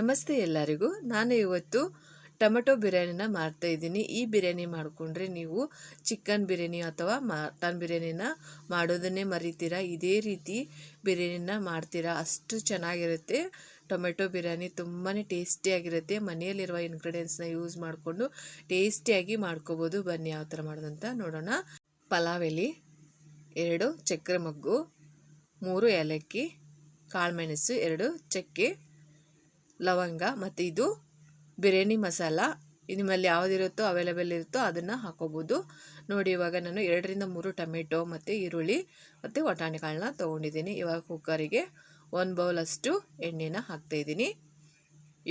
ನಮಸ್ತೆ ಎಲ್ಲರಿಗೂ. ನಾನು ಇವತ್ತು ಟೊಮೆಟೊ ಬಿರಿಯಾನಿನ ಮಾಡ್ತಾ ಇದ್ದೀನಿ. ಈ ಬಿರಿಯಾನಿ ಮಾಡಿಕೊಂಡ್ರೆ ನೀವು ಚಿಕನ್ ಬಿರಿಯಾನಿ ಅಥವಾ ಮಟನ್ ಬಿರಿಯಾನಿನ ಮಾಡೋದನ್ನೇ ಮರಿತೀರಾ? ಇದೇ ರೀತಿ ಬಿರಿಯಾನಿನ ಮಾಡ್ತೀರಾ? ಅಷ್ಟು ಚೆನ್ನಾಗಿರುತ್ತೆ. ಟೊಮೆಟೊ ಬಿರಿಯಾನಿ ತುಂಬಾ ಟೇಸ್ಟಿಯಾಗಿರುತ್ತೆ ಮನೆಯಲ್ಲಿರುವ ಇಂಗ್ರೀಡಿಯೆಂಟ್ಸ್ನ ಯೂಸ್ ಮಾಡಿಕೊಂಡು ಟೇಸ್ಟಿಯಾಗಿ ಮಾಡ್ಕೋಬೋದು. ಬನ್ನಿ ಯಾವ ಥರ ಮಾಡೋದಂತ ನೋಡೋಣ. ಪಲಾವ್ ಎಲೆ, ಎರಡು ಚಕ್ರೆ ಮಗ್ಗು, ಮೂರು ಏಲಕ್ಕಿ ಕಾಳುಮೆಣಸು ಎರಡು ಚಕ್ಕೆ ಲವಂಗ ಮತ್ತು ಇದು ಬಿರಿಯಾನಿ ಮಸಾಲ. ನಿಮ್ಮಲ್ಲಿ ಯಾವುದಿರುತ್ತೋ ಅವೈಲೇಬಲ್ ಇರುತ್ತೋ ಅದನ್ನು ಹಾಕೋಬೋದು. ನೋಡಿ, ಇವಾಗ ನಾನು ಎರಡರಿಂದ ಮೂರು ಟೊಮೆಟೊ ಮತ್ತು ಈರುಳ್ಳಿ ಮತ್ತು ವಟಾಣಿ ಕಾಳನ್ನ ತೊಗೊಂಡಿದ್ದೀನಿ. ಇವಾಗ ಕುಕ್ಕರಿಗೆ ಒಂದು ಬೌಲಷ್ಟು ಎಣ್ಣೆನ ಹಾಕ್ತಾಯಿದ್ದೀನಿ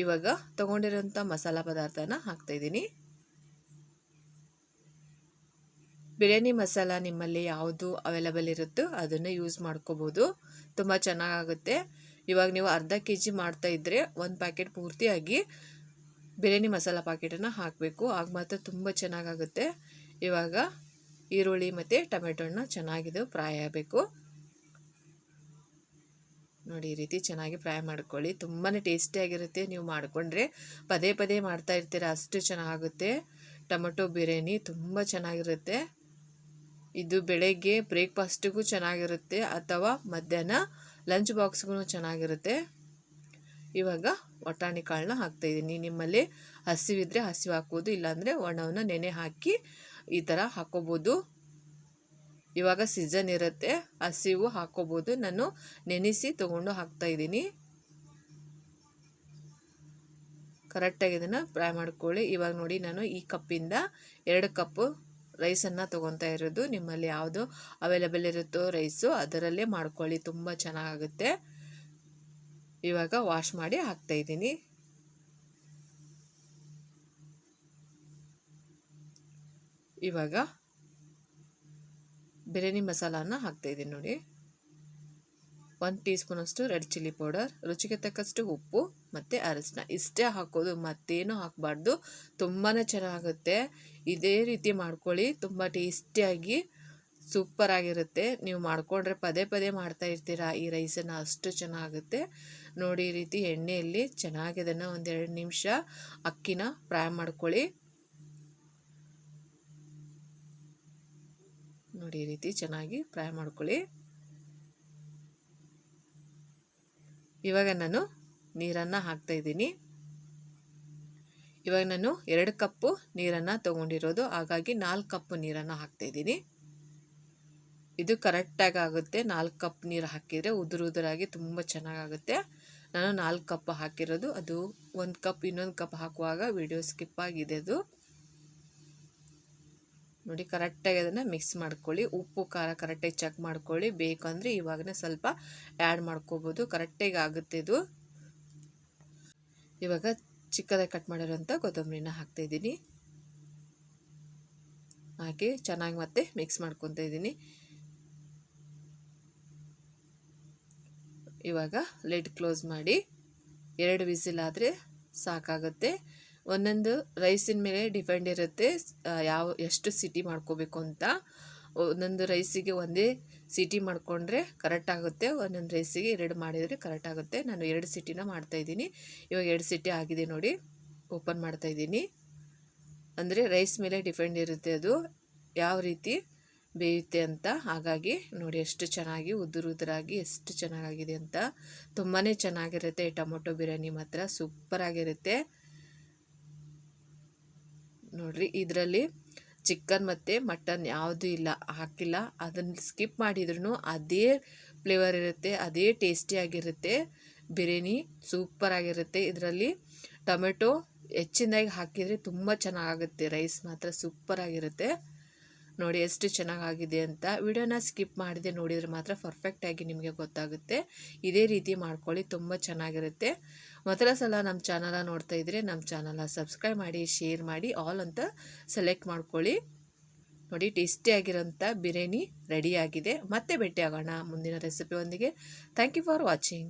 ಇವಾಗ ತೊಗೊಂಡಿರೋಂಥ ಮಸಾಲ ಪದಾರ್ಥನ ಹಾಕ್ತಾಯಿದ್ದೀನಿ ಬಿರಿಯಾನಿ ಮಸಾಲ ನಿಮ್ಮಲ್ಲಿ ಯಾವುದು ಅವೈಲೇಬಲ್ ಇರುತ್ತೋ ಅದನ್ನು ಯೂಸ್ ಮಾಡ್ಕೋಬೋದು. ತುಂಬ ಚೆನ್ನಾಗಾಗುತ್ತೆ. ಇವಾಗ ನೀವು ಅರ್ಧ ಕೆ ಜಿ ಮಾಡ್ತಾ ಇದ್ದರೆ ಒಂದು ಪ್ಯಾಕೆಟ್ ಪೂರ್ತಿಯಾಗಿ ಬಿರಿಯಾನಿ ಮಸಾಲ ಪ್ಯಾಕೆಟನ್ನು ಹಾಕಬೇಕು. ಆಗ ಮಾತ್ರ ತುಂಬ ಚೆನ್ನಾಗಾಗುತ್ತೆ. ಇವಾಗ ಈರುಳ್ಳಿ ಮತ್ತು ಟೊಮೆಟೊನ ಚೆನ್ನಾಗಿದ್ದು ಫ್ರೈ ಆಗಬೇಕು. ನೋಡಿ, ಈ ರೀತಿ ಚೆನ್ನಾಗಿ ಫ್ರೈ ಮಾಡ್ಕೊಳ್ಳಿ. ತುಂಬಾ ಟೇಸ್ಟಿಯಾಗಿರುತ್ತೆ ನೀವು ಮಾಡಿಕೊಂಡ್ರೆ ಪದೇ ಪದೇ ಮಾಡ್ತಾ ಇರ್ತೀರ, ಅಷ್ಟು ಚೆನ್ನಾಗುತ್ತೆ. ಟೊಮೆಟೊ ಬಿರಿಯಾನಿ ತುಂಬ ಚೆನ್ನಾಗಿರುತ್ತೆ. ಇದು ಬೆಳಗ್ಗೆ ಬ್ರೇಕ್ಫಾಸ್ಟಿಗೂ ಚೆನ್ನಾಗಿರುತ್ತೆ ಅಥವಾ ಮಧ್ಯಾಹ್ನ ಲಂಚ್ ಬಾಕ್ಸ್ಗೂ ಚೆನ್ನಾಗಿರುತ್ತೆ. ಇವಾಗ ವಟಾಣಿ ಕಾಳನ್ನ ಹಾಕ್ತಾಯಿದ್ದೀನಿ ನಿಮ್ಮಲ್ಲಿ ಹಸಿವಿದ್ರೆ ಹಸಿವು ಹಾಕ್ಬೋದು, ಇಲ್ಲಾಂದರೆ ಒಣವನ್ನು ನೆನೆ ಹಾಕಿ ಈ ಥರ ಹಾಕ್ಕೋಬೋದು. ಇವಾಗ ಸೀಸನ್ ಇರುತ್ತೆ, ಹಸಿವು ಹಾಕ್ಕೋಬೋದು. ನಾನು ನೆನೆಸಿ ತೊಗೊಂಡು ಹಾಕ್ತಾಯಿದ್ದೀನಿ ಕರೆಕ್ಟಾಗಿ ಇದನ್ನು ಫ್ರೈ ಮಾಡ್ಕೊಳ್ಳಿ. ಇವಾಗ ನೋಡಿ ನಾನು ಈ ಕಪ್ಪಿಂದ ಎರಡು ಕಪ್ಪು ರೈಸನ್ನು ತೊಗೊತಾ ಇರೋದು. ನಿಮ್ಮಲ್ಲಿ ಯಾವುದು ಅವೈಲೇಬಲ್ ಇರುತ್ತೋ ರೈಸು ಅದರಲ್ಲೇ ಮಾಡ್ಕೊಳ್ಳಿ. ತುಂಬ ಚೆನ್ನಾಗುತ್ತೆ ಇವಾಗ ವಾಶ್ ಮಾಡಿ ಹಾಕ್ತಾಯಿದ್ದೀನಿ ಇವಾಗ ಬಿರಿಯಾನಿ ಮಸಾಲಾನ ಹಾಕ್ತಾಯಿದ್ದೀನಿ ನೋಡಿ. ಒಂದು ಟೀ ಸ್ಪೂನಷ್ಟು ರೆಡ್ ಚಿಲ್ಲಿ ಪೌಡರ್, ರುಚಿಗೆ ತಕ್ಕಷ್ಟು ಉಪ್ಪು ಮತ್ತು ಅರಿಶಿನ ಇಷ್ಟೇ ಹಾಕೋದು, ಮತ್ತೇನು ಹಾಕಬಾರ್ದು. ತುಂಬಾ ಚೆನ್ನಾಗುತ್ತೆ. ಇದೇ ರೀತಿ ಮಾಡ್ಕೊಳ್ಳಿ. ತುಂಬ ಟೇಸ್ಟಿಯಾಗಿ ಸೂಪರಾಗಿರುತ್ತೆ. ನೀವು ಮಾಡಿಕೊಂಡ್ರೆ ಪದೇ ಪದೇ ಮಾಡ್ತಾ ಇರ್ತೀರಾ? ಈ ರೈಸನ್ನು ಅಷ್ಟು ಚೆನ್ನಾಗುತ್ತೆ. ನೋಡಿ, ಈ ರೀತಿ ಎಣ್ಣೆಯಲ್ಲಿ ಚೆನ್ನಾಗಿ ಅದನ್ನು ಒಂದೆರಡು ನಿಮಿಷ ಅಕ್ಕಿನ ಫ್ರೈ ಮಾಡ್ಕೊಳ್ಳಿ. ನೋಡಿ, ಈ ರೀತಿ ಚೆನ್ನಾಗಿ ಫ್ರೈ ಮಾಡ್ಕೊಳ್ಳಿ. ಇವಾಗ ನಾನು ನೀರನ್ನು ಹಾಕ್ತಾಯಿದ್ದೀನಿ ಇವಾಗ ನಾನು ಎರಡು ಕಪ್ಪು ನೀರನ್ನು ತೊಗೊಂಡಿರೋದು, ಹಾಗಾಗಿ ನಾಲ್ಕು ಕಪ್ಪು ನೀರನ್ನು ಹಾಕ್ತಾಯಿದ್ದೀನಿ ಇದು ಕರೆಕ್ಟಾಗಿ ಆಗುತ್ತೆ. ನಾಲ್ಕು ಕಪ್ ನೀರು ಹಾಕಿದರೆ ಉದುರು ಉದುರಾಗಿ ತುಂಬ ಚೆನ್ನಾಗಾಗುತ್ತೆ. ನಾನು ನಾಲ್ಕು ಕಪ್ ಹಾಕಿರೋದು. ಅದು ಒಂದು ಕಪ್ ಇನ್ನೊಂದು ಕಪ್ ಹಾಕುವಾಗ ವಿಡಿಯೋ ಸ್ಕಿಪ್ ಆಗಿದೆ ಅದು. ನೋಡಿ ಕರೆಕ್ಟಾಗಿ ಅದನ್ನು ಮಿಕ್ಸ್ ಮಾಡ್ಕೊಳ್ಳಿ. ಉಪ್ಪು, ಖಾರ ಕರೆಕ್ಟಾಗಿ ಚೆಕ್ ಮಾಡ್ಕೊಳ್ಳಿ. ಬೇಕಂದರೆ ಇವಾಗನೇ ಸ್ವಲ್ಪ ಆ್ಯಡ್ ಮಾಡ್ಕೋಬೋದು. ಕರೆಕ್ಟಾಗಿ ಆಗುತ್ತೆ ಇದು. ಇವಾಗ ಚಿಕ್ಕದಾಗಿ ಕಟ್ ಮಾಡಿರೋಂಥ ಕೊತ್ತಂಬರಿನ ಹಾಕ್ತಾಯಿದ್ದೀನಿ ಹಾಕಿ ಚೆನ್ನಾಗಿ ಮತ್ತೆ ಮಿಕ್ಸ್ ಮಾಡ್ಕೊತಾ ಇದ್ದೀನಿ. ಇವಾಗ ಲೆಡ್ ಕ್ಲೋಸ್ ಮಾಡಿ ಎರಡು ವಿಸಿಲ್ ಆದರೆ ಸಾಕಾಗುತ್ತೆ. ಒಂದೊಂದು ರೈಸಿನ ಮೇಲೆ ಡಿಪೆಂಡ್ ಇರುತ್ತೆ ಯಾವ, ಎಷ್ಟು ಸಿಟಿ ಮಾಡ್ಕೋಬೇಕು ಅಂತ. ಒಂದೊಂದು ರೈಸಿಗೆ ಒಂದೇ ಸಿಟಿ ಮಾಡಿಕೊಂಡ್ರೆ ಕರೆಕ್ಟ್ ಆಗುತ್ತೆ, ಒಂದೊಂದು ರೈಸಿಗೆ ಎರಡು ಮಾಡಿದರೆ ಕರೆಕ್ಟ್ ಆಗುತ್ತೆ. ನಾನು ಎರಡು ಸಿಟಿನ ಮಾಡ್ತಾಯಿದ್ದೀನಿ ಇವಾಗ ಎರಡು ಸಿಟಿ ಆಗಿದೆ ನೋಡಿ, ಓಪನ್ ಮಾಡ್ತಾಯಿದ್ದೀನಿ ಅಂದರೆ ರೈಸ್ ಮೇಲೆ ಡಿಪೆಂಡ್ ಇರುತ್ತೆ ಅದು, ಯಾವ ರೀತಿ ಬೇಯುತ್ತೆ ಅಂತ. ಹಾಗಾಗಿ ನೋಡಿ, ಎಷ್ಟು ಚೆನ್ನಾಗಿ ಉದುರು ಉದುರಾಗಿ ಎಷ್ಟು ಚೆನ್ನಾಗಿದೆ ಅಂತ. ತುಂಬಾ ಚೆನ್ನಾಗಿರುತ್ತೆ ಟೊಮೊಟೊ ಬಿರಿಯಾನಿ ಮಾತ್ರ, ಸೂಪರಾಗಿರುತ್ತೆ. ನೋಡಿರಿ, ಇದರಲ್ಲಿ ಚಿಕನ್ ಮತ್ತು ಮಟನ್ ಯಾವುದೂ ಇಲ್ಲ, ಹಾಕಿಲ್ಲ. ಅದನ್ನು ಸ್ಕಿಪ್ ಮಾಡಿದ್ರೂ ಅದೇ ಫ್ಲೇವರ್ ಇರುತ್ತೆ, ಅದೇ ಟೇಸ್ಟಿಯಾಗಿರುತ್ತೆ ಬಿರಿಯಾನಿ ಸೂಪರಾಗಿರುತ್ತೆ ಇದರಲ್ಲಿ ಟೊಮೆಟೊ ಹೆಚ್ಚಿನದಾಗಿ ಹಾಕಿದರೆ ತುಂಬ ಚೆನ್ನಾಗಾಗುತ್ತೆ ರೈಸ್ ಮಾತ್ರ ಸೂಪರಾಗಿರುತ್ತೆ ನೋಡಿ ಎಷ್ಟು ಚೆನ್ನಾಗಾಗಿದೆ ಅಂತ ವಿಡಿಯೋನ ಸ್ಕಿಪ್ ಮಾಡಿದೆ ನೋಡಿದರೆ ಮಾತ್ರ ಪರ್ಫೆಕ್ಟಾಗಿ ನಿಮಗೆ ಗೊತ್ತಾಗುತ್ತೆ. ಇದೇ ರೀತಿ ಮಾಡ್ಕೊಳ್ಳಿ, ತುಂಬ ಚೆನ್ನಾಗಿರುತ್ತೆ. ಮೊದಲ ಸಲ ನಮ್ಮ ಚಾನಲ ನೋಡ್ತಾ ಇದ್ದರೆ ನಮ್ಮ ಚಾನಲ ಸಬ್ಸ್ಕ್ರೈಬ್ ಮಾಡಿ ಶೇರ್ ಮಾಡಿ ಆಲ್ ಅಂತ ಸೆಲೆಕ್ಟ್ ಮಾಡ್ಕೊಳ್ಳಿ. ನೋಡಿ ಟೇಸ್ಟಿ ಆಗಿರೋಂಥ ಬಿರಿಯಾನಿ ರೆಡಿಯಾಗಿದೆ ಮತ್ತೆ ಭೇಟಿ ಆಗೋಣ ಮುಂದಿನ ರೆಸಿಪಿಯೊಂದಿಗೆ ಥ್ಯಾಂಕ್ ಯು ಫಾರ್ ವಾಚಿಂಗ್